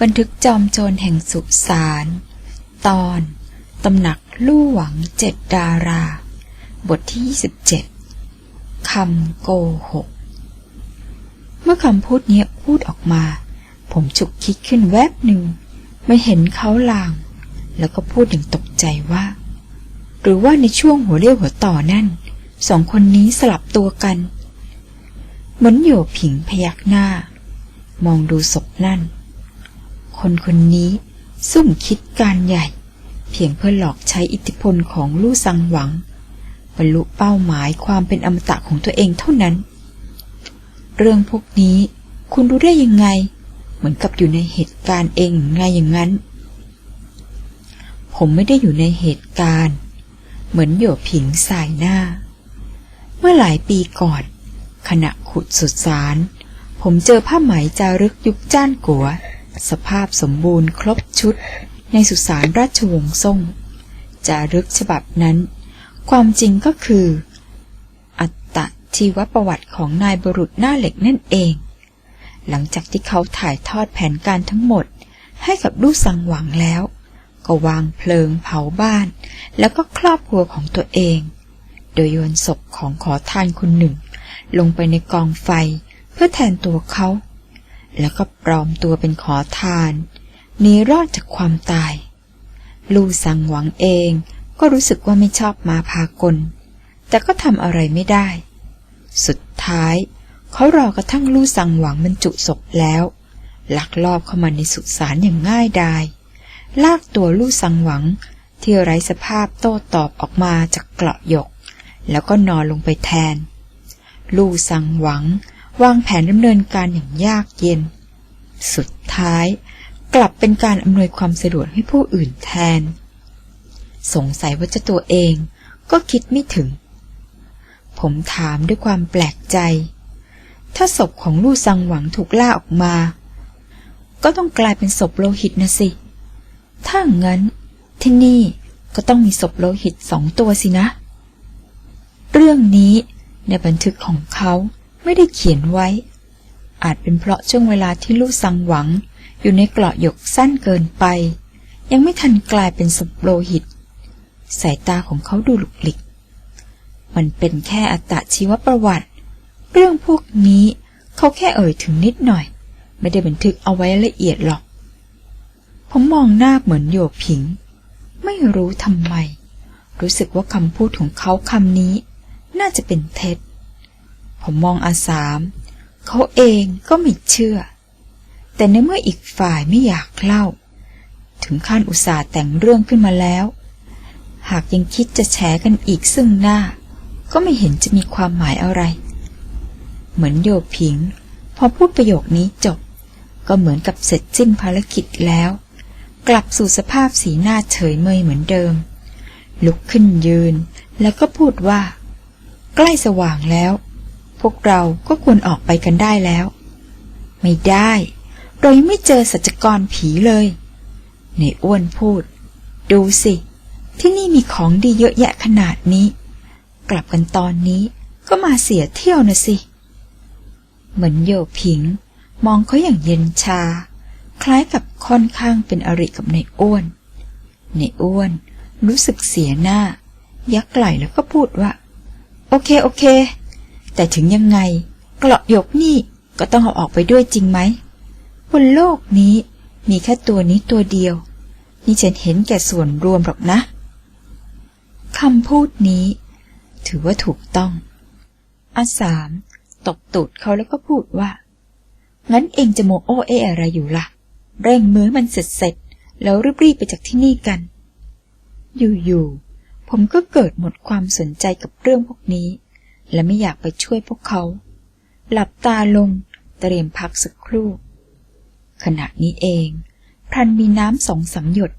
บันทึกจอมโจรแห่งสุสานตอนตำหนักลู่หวังเจ็ดดารา บทที่ 27คำโกหก เมื่อคำพูดนี้พูดออกมา ผมฉุกคิดขึ้นแวบหนึ่ง ไม่เห็นเขาลาง แล้วก็พูดอย่างตกใจว่า หรือว่าในช่วงหัวเรี่ยวหัวต่อนั่น สองคนนี้สลับตัวกัน เหมือนโยผิงพยักหน้า มองดูศพนั่น คนคนนี้ ซุ่มคิดการใหญ่ เพียงเพื่อหลอกใช้อิทธิพลของลู่ซังหวัง บรรลุเป้าหมายความเป็นอมตะของตัวเองเท่านั้น เรื่องพวกนี้คุณรู้ได้ยังไง เหมือนกับอยู่ในเหตุการณ์เองไงอย่างนั้น ผมไม่ได้อยู่ในเหตุการณ์ เหมือนโยผิงสายหน้า เมื่อหลายปีก่อน ขณะขุดสุสานผมเจอผ้าไหมจารึกยุคจ้านกัว สภาพสมบูรณ์ครบชุด ในสุสานราชวงศ์ซ่งจารึกฉบับนั้น ความจริงก็คือ อัตชีวประวัติของนายบรุษหน้าเหล็กนั่นเอง หลังจากที่เขาถ่ายทอดแผนการทั้งหมดให้กับลูกสังหวังแล้ว ก็วางเพลิงเผาบ้าน แล้วก็ครอบครัวของตัวเอง โดยโยนศพของขอทานคนหนึ่ง ลงไปในกองไฟเพื่อแทนตัวเขา แล้วก็ปลอมตัวเป็นขอทานหนีรอดจากความตาย ลู่สังหวังเองก็รู้สึกว่าไม่ชอบมาพากล แต่ก็ทำอะไรไม่ได้ สุดท้ายเขารอกระทั่งลู่สังหวังบรรจุศพแล้ว ลักลอบเข้ามาในสุสานอย่างง่ายดาย ลากตัวลู่สังหวังที่ไร้สภาพโต้ตอบออกมาจากเกราะหยก แล้วก็นอนลงไปแทน ลู่สังหวัง วางแผนดำเนินการอย่างยากเย็น สุดท้ายกลับเป็นการอำนวยความสะดวกให้ผู้อื่นแทน สงสัยว่าจะตัวเองก็คิดไม่ถึง ผมถามด้วยความแปลกใจ ถ้าศพของลู่ซังหวังถูกล่าออกมา ก็ต้องกลายเป็นศพโลหิตนะสิ ถ้างั้นที่นี่ก็ต้องมีศพโลหิตสองตัวสินะ เรื่องนี้ในบันทึกของเขา ไม่ได้เขียนไว้ อาจเป็นเพราะช่วงเวลาที่ลู่ซังหวัง อยู่ในเกราะหยกสั้นเกินไป ยังไม่ทันกลายเป็นศพโลหิต สายตาของเขาดูหลุกหลิก มันเป็นแค่อัตชีวประวัติ เรื่องพวกนี้เขาแค่เอ่ยถึงนิดหน่อย ไม่ได้บันทึกเอาไว้ละเอียดหรอก ผมมองหน้าเหมือนโยผิง ไม่รู้ทำไม รู้สึกว่าคำพูดของเขาคำนี้ น่าจะเป็นเท็จ ผมมองอาสาม เขาเองก็ไม่เชื่อ แต่ในเมื่ออีกฝ่ายไม่อยากเล่า ถึงขั้นอุตส่าห์แต่งเรื่องขึ้นมาแล้ว หากยังคิดจะแฉกันอีกซึ่งหน้า ก็ไม่เห็นจะมีความหมายอะไร เหมือนโยผิง พอพูดประโยคนี้จบ ก็เหมือนกับเสร็จสิ้นภารกิจแล้ว กลับสู่สภาพสีหน้าเฉยเมยเหมือนเดิม ลุกขึ้นยืนแล้วก็พูดว่า ใกล้สว่างแล้ว พวกเราก็ควรออกไปกันได้แล้ว ไม่ได้ เรายังไม่เจอสัจกรผีเลย ในอ้วนพูด ดูสิ ที่นี่มีของดีเยอะแยะขนาดนี้ กลับกันตอนนี้ก็มาเสียเที่ยวนะสิ เหมือนโยผิง มองเขาอย่างเย็นชา คล้ายกับค่อนข้างเป็นอริกับในอ้วน ในอ้วนรู้สึกเสียหน้า ยักไหล่แล้วก็พูดว่า โอเค โอเค แต่ถึงยังไงเกราะหยกนี่ก็ต้องเอาออกไปด้วยจริงไหมบนโลกนี้มีแค่ตัวนี้ตัวเดียว นี่ฉันเห็นแก่ส่วนรวมหรอกนะคำพูดนี้ ถือว่าถูกต้องอาสามตบตูดเขาแล้วก็พูดว่า งั้นเองจะโมโอเออะไรอยู่ละ่ะ เร่งมือมันเสร็จเสร็จแล้วรีบๆไปจากที่นี่กัน อยู่ๆผมก็เกิดหมดความสนใจกับเรื่องพวกนี้ และไม่อยากไปช่วยพวกเขา หลับตาลงเตรียมพักสักครู่ ขณะนี้เอง พรันมีน้ำสองสามหยด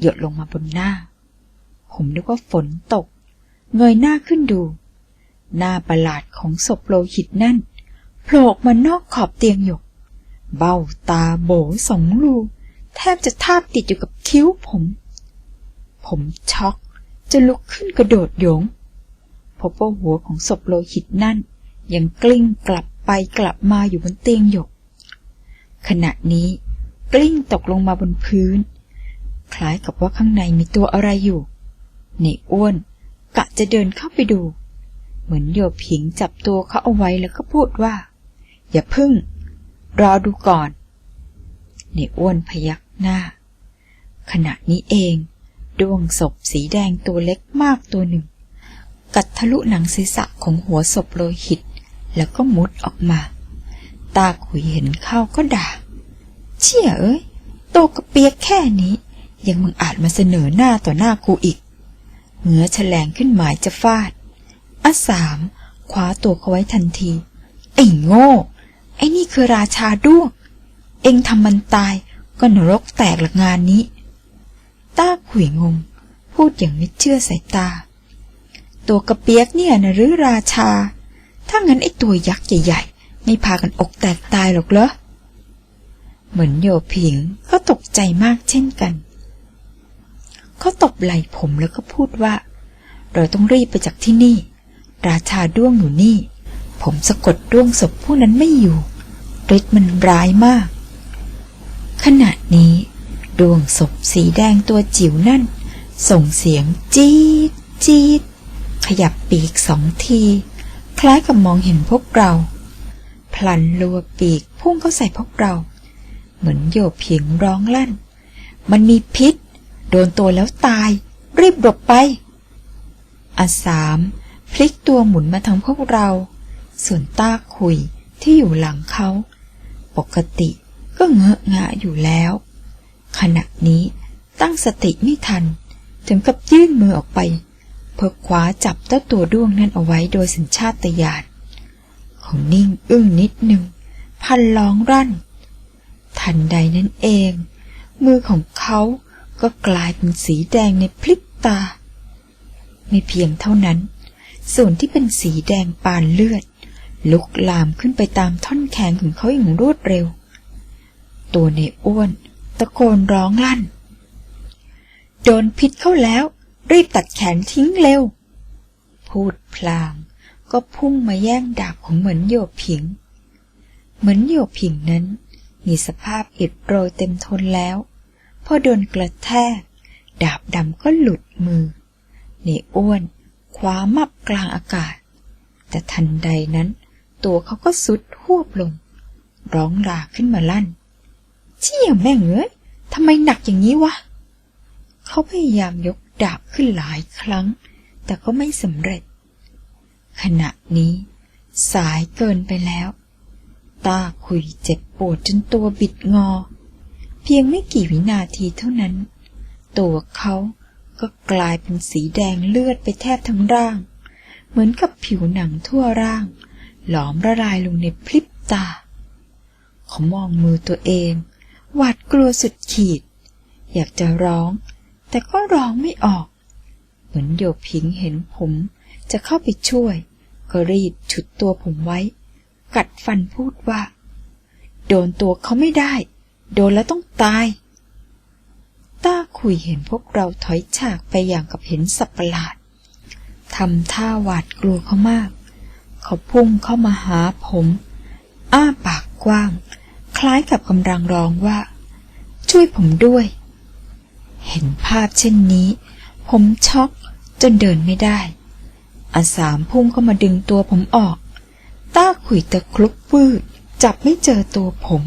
หยดลงมาบนหน้า ผมนึกว่าฝนตก เงยหน้าขึ้นดู หน้าประหลาดของศพโลหิตนั่นโผล่มานอกขอบเตียงหยก เบ้าตาโบสองลูแทบจะทาบติดอยู่กับคิ้วผม ผมช็อกจะลุกขึ้นกระโดดโยง พบว่าหัวของศพโลหิตนั่น ยังกลิ้งกลับไปกลับมาอยู่บนเตียงหยก ขณะนี้กลิ้งตกลงมาบนพื้น คล้ายกับว่าข้างในมีตัวอะไรอยู่ในอ้วนกะจะเดินเข้าไปดู เหมือนโยผิงจับตัวเขาเอาไว้แล้วก็พูดว่า อย่าพึ่ง รอดูก่อนในอ้วนพยักหน้า ขณะนี้เองดวงศพสีแดงตัวเล็กมากตัวหนึ่ง กัดทะลุหนังศีรษะของหัวศพโลหิต แล้วก็มุดออกมา ตาขุยเห็นเข้าก็ด่า เชี่ยเอ้ย โตกระเปียกแค่นี้ ยังมึงอาจมาเสนอหน้าต่อหน้ากูอีกเหงือแฉลงขึ้นหมายจะฟาดอาสามคว้าตัวเขาไว้ทันที ไอ้โง่ ไอ้นี่คือราชาด้วง เองทำมันตายก็นรกแตกหลักงานนี้ ต้าขุยงง พูดอย่างไม่เชื่อสายตา ตัวกระเปียกเนี่ยนะหรือราชา ถ้างั้นไอ้ตัวยักษ์ใหญ่ๆ ไม่พากันอกแตกตายหรอกเหรอ เหมือนโยผิงก็ตกใจมากเช่นกัน เขาตบไหล่ผมแล้วก็พูดว่า เราต้องรีบไปจากที่นี่ ราชาด้วงอยู่นี่ ผมสะกดด้วงศพผู้นั้นไม่อยู่ฤทธิ์มันร้ายมาก ขณะนี้ดวงศพสีแดงตัวจิ๋วนั่น ส่งเสียงจี๊ดจี๊ด ขยับปีกสองที คล้ายกับมองเห็นพวกเรา พลันลัวปีกพุ่งเข้าใส่พวกเรา เหมือนโยบเพียงร้องลั่น มันมีพิษ โดนตัวแล้วตาย รีบหลบไปอาสามพลิกตัวหมุนมาทางพวกเรา ส่วนต้าคุยที่อยู่หลังเขา ปกติก็เงอะงะอยู่แล้ว ขณะนี้ตั้งสติไม่ทัน ถึงกับยื่นมือออกไป เพื่อคว้าจับเจ้าตัวด้วงนั้นเอาไว้โดยสัญชาตญาณเขานิ่งอึ้งนิดหนึ่ง พันร้องรั่น ทันใดนั้นเอง มือของเขาก็กลายเป็นสีแดงในพลิบตา ไม่เพียงเท่านั้น ส่วนที่เป็นสีแดงปานเลือด ลุกลามขึ้นไปตามท่อนแขนของเขาอย่างรวดเร็ว ตัวในอ้วน ตะโกนร้องลั่น โดนพิษเข้าแล้ว รีบตัดแขนทิ้งเร็ว พูดพลางก็พุ่งมาแย่งดาบของเหมือนโยผิง เหมือนโยผิงนั้น มีสภาพอิดโรยเต็มทนแล้ว พอโดนกระแทก ดาบดำก็หลุดมือ ในอ้วนคว้ามับกลางอากาศ แต่ทันใดนั้น ตัวเขาก็สุดหวบลง ร้องราขึ้นมาลั่น เชี่ยแม่งเอ้ยทำไมหนักอย่างนี้วะ เขาพยายามยก ดาบขึ้นหลายครั้ง แต่ก็ไม่สำเร็จ ขณะนี้ สายเกินไปแล้ว ตาคุยเจ็บปวดจนตัวบิดงอ เพียงไม่กี่วินาทีเท่านั้น ตัวเขาก็กลายเป็นสีแดงเลือดไปแทบทั้งร่าง เหมือนกับผิวหนังทั่วร่าง หลอมละลายลงในพริบตา เขามองมือตัวเองหวาดกลัวสุดขีด อยากจะร้อง แต่ก็ร้องไม่ออก เหมือนโยพิงเห็นผมจะเข้าไปช่วย ก็รีบฉุดตัวผมไว้ กัดฟันพูดว่า โดนตัวเขาไม่ได้ โดนแล้วต้องตาย ต้าคุยเห็นพวกเราถอยฉากไปอย่างกับเห็นสัตว์ประหลาดทำท่าหวาดกลัวเขามาก เขาพุ่งเข้ามาหาผม อ้าปากกว้าง คล้ายกับกำลังร้องว่า ช่วยผมด้วย เห็นภาพเช่นนี้ ผมช็อกจนเดินไม่ได้ อาสามพุ่งเข้ามาดึงตัวผมออก ต้าขุยตะคลุกวืดจับไม่เจอตัวผม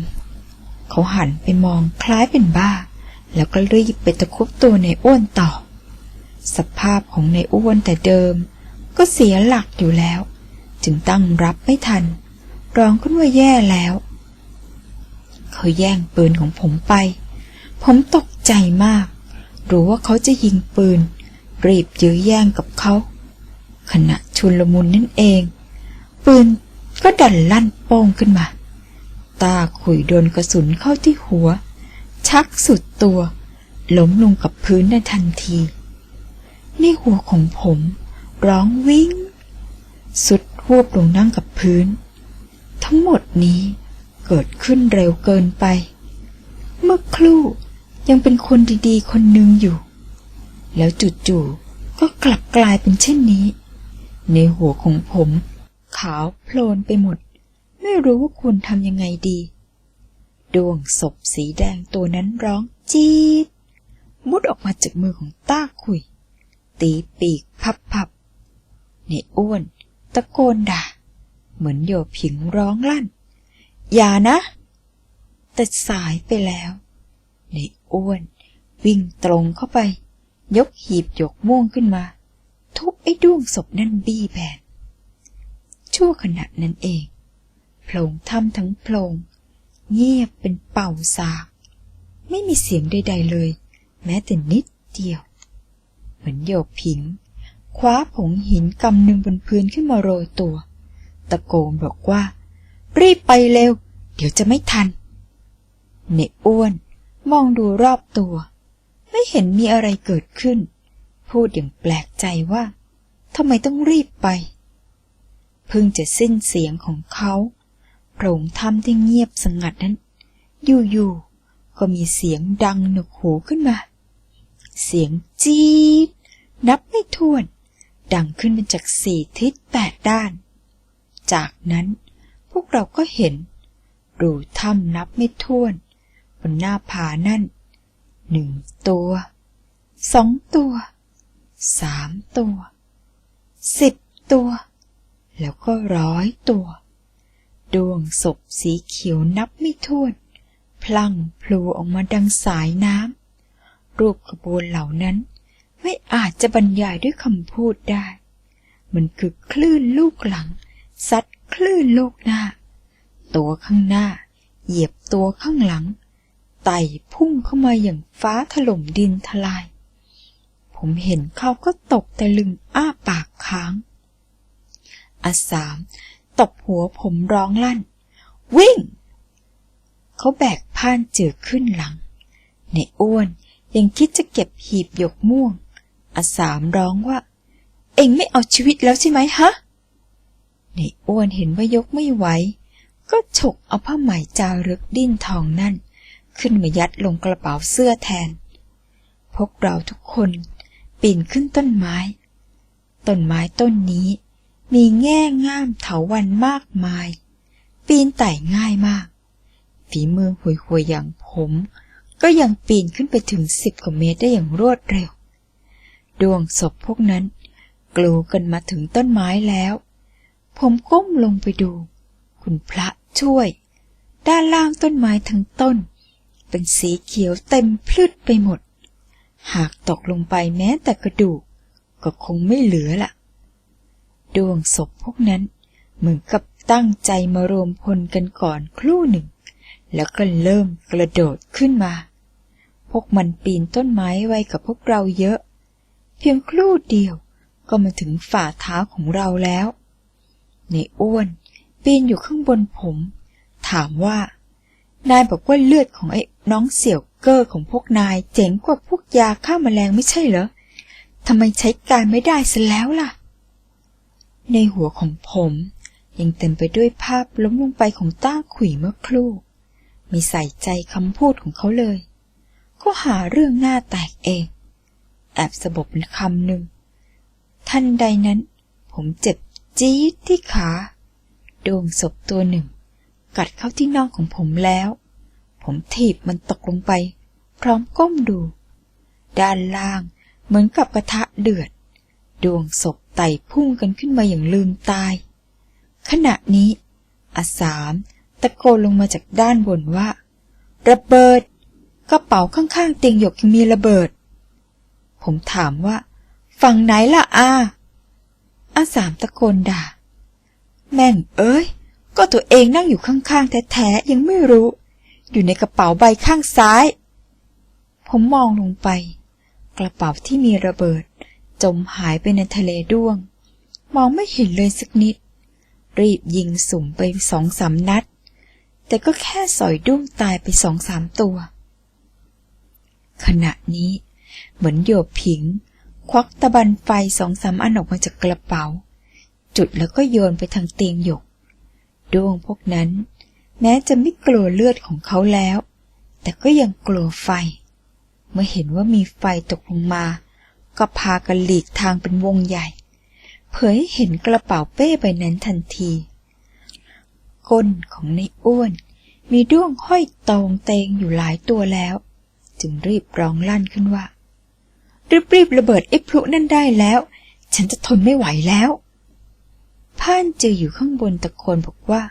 เขาหันไปมองคล้ายเป็นบ้า แล้วก็รีบไปตะคุบตัวในอ้วนต่อ สภาพของในอ้วนแต่เดิม ก็เสียหลักอยู่แล้ว จึงตั้งรับไม่ทัน ร้องขึ้นว่าแย่แล้ว เขาแย่งปืนของผมไป ผมตกใจมาก หรู้ว่าเขาจะยิงปืน รีบยื้อแย่งกับเขา ขณะชุนลมุนนั่นเอง ปืนก็ดันลั่นโป้งขึ้นมา ตาขุยโดนกระสุนเข้าที่หัว ชักสุดตัว ล้มลงกับพื้นในทันทีในหัวของผม ร้องวิ่ง สุดหวบลงนั่งกับพื้น ทั้งหมดนี้เกิดขึ้นเร็วเกินไป เมื่อครู่ ยังเป็นคนดีๆ คนหนึ่งอยู่ แล้วจู่ๆก็กลับกลายเป็นเช่นนี้ ในหัวของผม ขาวโพลนไปหมด ไม่รู้ว่าควรทำยังไงดี ดวงศพสีแดงตัวนั้นร้องจี๊ดมุดออกมาจากมือของต้าคุย ตีปีกพับพับในอ้วน ตะโกนด่า เหมือนโยผิงร้องลั่น อย่านะ แต่สายไปแล้ว อ้วน วิ่งตรงเข้าไป ยกหีบหยกม่วงขึ้นมา ทุบไอ้ด้วงศพนั่นบี้แบนชั่วขณะนั้นเองโพลงถ้ำทั้งโพลงเงียบเป็นเป่าสาก ไม่มีเสียงใดๆเลย แม้แต่นิดเดียว เหมือนโยบผิง คว้าผงหินกำหนึ่งบนพื้นขึ้นมาโรยตัว ตะโกนบอกว่า รีบไปเร็ว เดี๋ยวจะไม่ทัน เนอ้วน มองดูรอบตัว ไม่เห็นมีอะไรเกิดขึ้น พูดอย่างแปลกใจว่าทำไมต้องรีบไป เพิ่งจะสิ้นเสียงของเขาโพรงถ้ำที่เงียบสงัดนั้น อยู่ๆก็มีเสียงดังหนวกหูขึ้นมา เสียงจี๊ดนับไม่ถ้วน ดังขึ้นมาจากสี่ทิศแปดด้าน จากนั้นพวกเราก็เห็นรูถ้ำนับไม่ถ้วน บนหน้าผานั่นหนึ่งตัวสองตัวสามตัวสิบตัว แล้วก็ร้อยตัว ดวงศพสีเขียวนับไม่ถ้วน พลังพลูออกมาดังสายน้ำรูปขบวนเหล่านั้นไม่อาจจะบรรยายด้วยคำพูดได้ มันคือคลื่นลูกหลัง ซัดคลื่นลูกหน้า ตัวข้างหน้า เหยียบตัวข้างหลัง ไต่พุ่งเข้ามาอย่างฟ้าถล่มดินทลาย ผมเห็นเขาก็ตกแต่ลึงอ้าปากค้างอาสามตบหัวผมร้องลั่น วิ่ง เขาแบกผ้านเจือขึ้นหลัง ในอ้วนยังคิดจะเก็บหีบหยกม่วงอาสามร้องว่า เอ็งไม่เอาชีวิตแล้วใช่ไหมฮะ ในอ้วนเห็นว่ายกไม่ไหว ก็ฉกเอาผ้าไหมจารึกดิ้นทองนั่น ขึ้นมายัดลงกระเป๋าเสื้อแทน พวกเราทุกคนปีนขึ้นต้นไม้ ต้นไม้ต้นนี้มีแง่ง่ามเถาวันมากมาย ปีนไต่ง่ายมาก ฝีมือห่วยหวยอย่างผม ก็ยังปีนขึ้นไปถึงสิบกว่าเมตรได้อย่างรวดเร็ว ดวงศพพวกนั้น กลูกันมาถึงต้นไม้แล้ว ผมก้มลงไปดู คุณพระช่วย ด้านล่างต้นไม้ทั้งต้น เป็นสีเขียวเต็มพลืดไปหมด หากตกลงไปแม้แต่กระดูก ก็คงไม่เหลือละดวงศพพวกนั้นเหมือนกับตั้งใจมารวมพลกันก่อนครู่หนึ่ง แล้วก็เริ่มกระโดดขึ้นมา พวกมันปีนต้นไม้ไว้กับพวกเราเยอะ เพียงครู่เดียวก็มาถึงฝ่าเท้าของเราแล้ว ในอ้วนปีนอยู่ข้างบนผม ถามว่า นายบอกว่าเลือดของไอ้น้องเสี่ยวเกอร์ของพวกนายเจ๋งกว่าพวกยาฆ่ามาแมลงไม่ใช่เหรอทำไมใช้การไม่ได้ซะแล้วล่ะ ในหัวของผมยังเต็มไปด้วยภาพล้มลงไปของต้าขุยเมื่อครู่ไม่ใส่ใจคำพูดของเขาเลย ก็หาเรื่องหน้าแตกเอง แอบสะบดเป็นคำหนึ่งทันใดนั้น ผมเจ็บจี๊ดที่ขา ดวงศพตัวหนึ่ง กัดเข้าที่น่องของผมแล้ว ผมถีบมันตกลงไป พร้อมก้มดู ด้านล่างเหมือนกับกระทะเดือด ดวงศพไต่พุ่งกันขึ้นมาอย่างลืมตาย ขณะนี้ อาสามตะโกนลงมาจากด้านบนว่า ระเบิด กระเป๋าข้างๆเตียงหยกยังมีระเบิด ผมถามว่า ฝั่งไหนล่ะอาอาสามตะโกนด่า แม่งเอ้ย ก็ตัวเองนั่งอยู่ข้างๆแท้ๆยังไม่รู้ อยู่ในกระเป๋าใบข้างซ้าย ผมมองลงไป กระเป๋าที่มีระเบิด จมหายไปในทะเลด้วง มองไม่เห็นเลยสักนิด รีบยิงสุ่มไปสองสามนัด แต่ก็แค่สอยด้วงตายไปสองสามตัว ขณะนี้ เหมือนโยบผิง ควักตะบันไฟสองสามอันออกมาจากกระเป๋า จุดแล้วก็โยนไปทางเตียงหยก ด้วงพวกนั้น แม้จะไม่กลัวเลือดของเขาแล้ว แต่ก็ยังกลัวไฟ เมื่อเห็นว่ามีไฟตกลงมา ก็พากันหลีกทางเป็นวงใหญ่ เผยเห็นกระเป๋าเป้ใบนั้นทันทีก้นของในอ้วน มีด้วงห้อยตองเตงอยู่หลายตัวแล้ว จึงรีบร้องลั่นขึ้นว่ารีบๆระเบิดไอ้พลุนั่นได้แล้ว ฉันจะทนไม่ไหวแล้ว พ่านจืออยู่ข้างบนตะโกนบอกว่า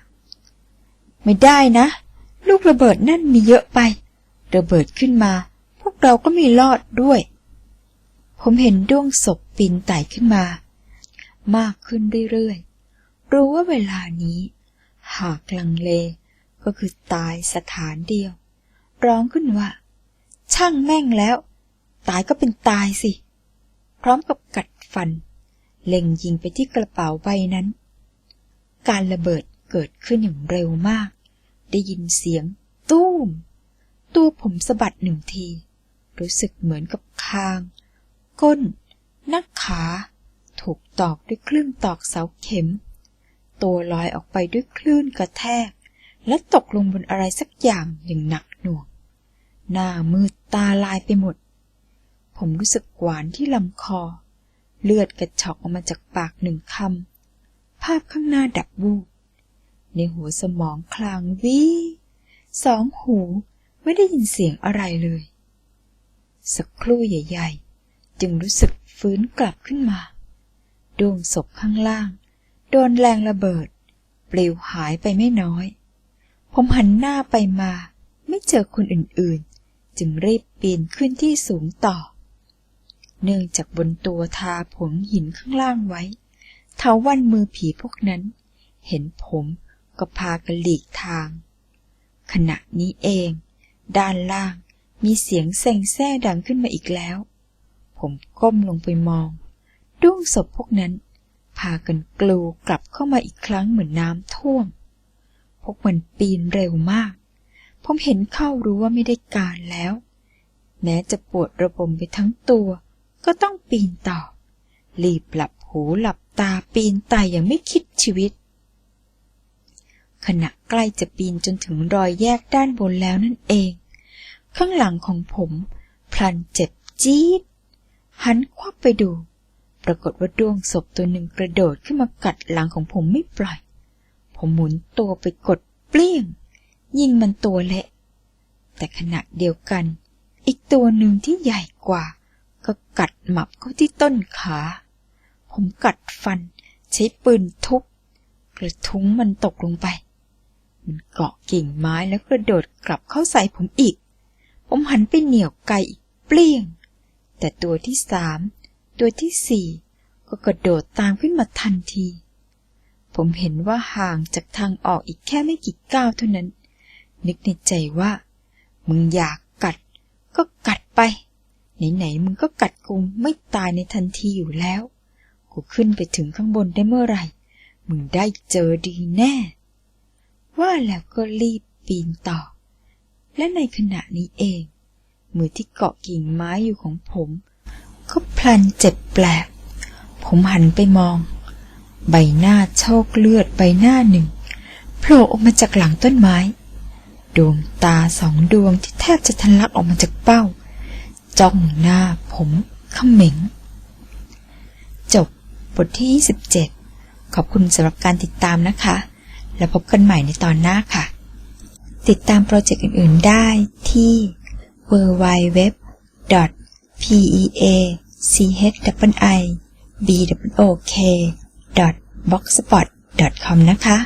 ไม่ได้นะ ลูกระเบิดนั่นมีเยอะไป ระเบิดขึ้นมา พวกเราก็ม่รอดด้วย ผมเห็นด้วงศพปีนไต่ขึ้นมา มากขึ้นเรื่อยๆ รู้ว่าเวลานี้ หากลังเลก็คือตายสถานเดียว ร้องขึ้นว่า ช่างแม่งแล้ว ตายก็เป็นตายสิ พร้อมกับกัดฟัน เล็งยิงไปที่กระเป๋าใบนั้น การระเบิดเกิดขึ้นอย่างเร็วมาก ได้ยินเสียง ตู้ม ตัวผมสะบัดหนึ่งที รู้สึกเหมือนกับคาง ก้นนักขา ถูกตอกด้วยคลื่นตอกเสาเข็ม ตัวลอยออกไปด้วยคลื่นกระแทก และตกลงบนอะไรสักอย่างอย่างหนักหน่วง หน้ามืดตาลายไปหมด ผมรู้สึกหวานที่ลำคอ เลือดกระชอกออกมาจากปากหนึ่งคำ ภาพข้างหน้าดับวูบในหัวสมองคลางวิสองหูไม่ได้ยินเสียงอะไรเลย สักครู่ใหญ่ ๆ จึงรู้สึกฟื้นกลับขึ้นมา ดวงศพข้างล่าง โดนแรงระเบิด ปลิวหายไปไม่น้อย ผมหันหน้าไปมา ไม่เจอคนอื่นๆ จึงรีบปีนขึ้นที่สูงต่อ เนื่องจากบนตัวทาผงหินข้างล่างไว้ เทาวันมือผีพวกนั้น เห็นผมก็พากันหลีกทาง ขณะนี้เอง ด้านล่างมีเสียงเซ็งแซ่ดังขึ้นมาอีกแล้ว ผมก้มลงไปมองดวงศพพวกนั้น พากันกลูกลับเข้ามาอีกครั้งเหมือนน้ำท่วม พวกมันปีนเร็วมาก ผมเห็นเข้ารู้ว่าไม่ได้การแล้ว แม้จะปวดระบมไปทั้งตัว ก็ต้องปีนต่อรีบหลับ หูหลับตาปีนไต่อย่างไม่คิดชีวิต ขณะใกล้จะปีนจนถึงรอยแยกด้านบนแล้วนั่นเอง ข้างหลังของผม พลันเจ็บจี๊ดหันควับไปดู ปรากฏว่าดวงศพตัวหนึ่งกระโดดขึ้นมากัดหลังของผมไม่ปล่อย ผมหมุนตัวไปกดเปลี่ยง ยิงมันตัวเละแต่ขณะเดียวกัน อีกตัวหนึ่งที่ใหญ่กว่า ก็กัดหมับเข้าที่ต้นขา ผมกัดฟัน ใช้ปืนทุบกระทุ้งมันตกลงไป มันเกาะกิ่งไม้แล้วกระโดดกลับเข้าใส่ผมอีก ผมหันไปเหนี่ยวไกอีกเปลี่ยง แต่ตัวที่สาม ตัวที่สี่ก็กระโดดตามขึ้นมาทันที ผมเห็นว่าห่างจากทางออกอีกแค่ไม่กี่ก้าวเท่านั้น นึกในใจว่า มึงอยากกัด ก็กัดไป ไหนๆมึงก็กัดกูไม่ตายในทันทีอยู่แล้ว กูขึ้นไปถึงข้างบนได้เมื่อไหร่ มึงได้เจอดีแน่ ว่าแล้วก็รีบปีนต่อ และในขณะนี้เอง มือที่เกาะกิ่งไม้อยู่ของผม ก็พลันเจ็บแปลก ผมหันไปมอง ใบหน้าโชกเลือดใบหน้าหนึ่งโผล่ออกมาจากหลังต้นไม้ ดวงตาสองดวงที่แทบจะทะลักออกมาจากเป้า จ้องหน้าผมขม็ง บทที่ 27 ขอบคุณสำหรับการติดตามนะคะ แล้วพบกันใหม่ในตอนหน้าค่ะ ติดตามโปรเจกต์อื่น ๆ ได้ที่ www.peachblogspot.com นะคะ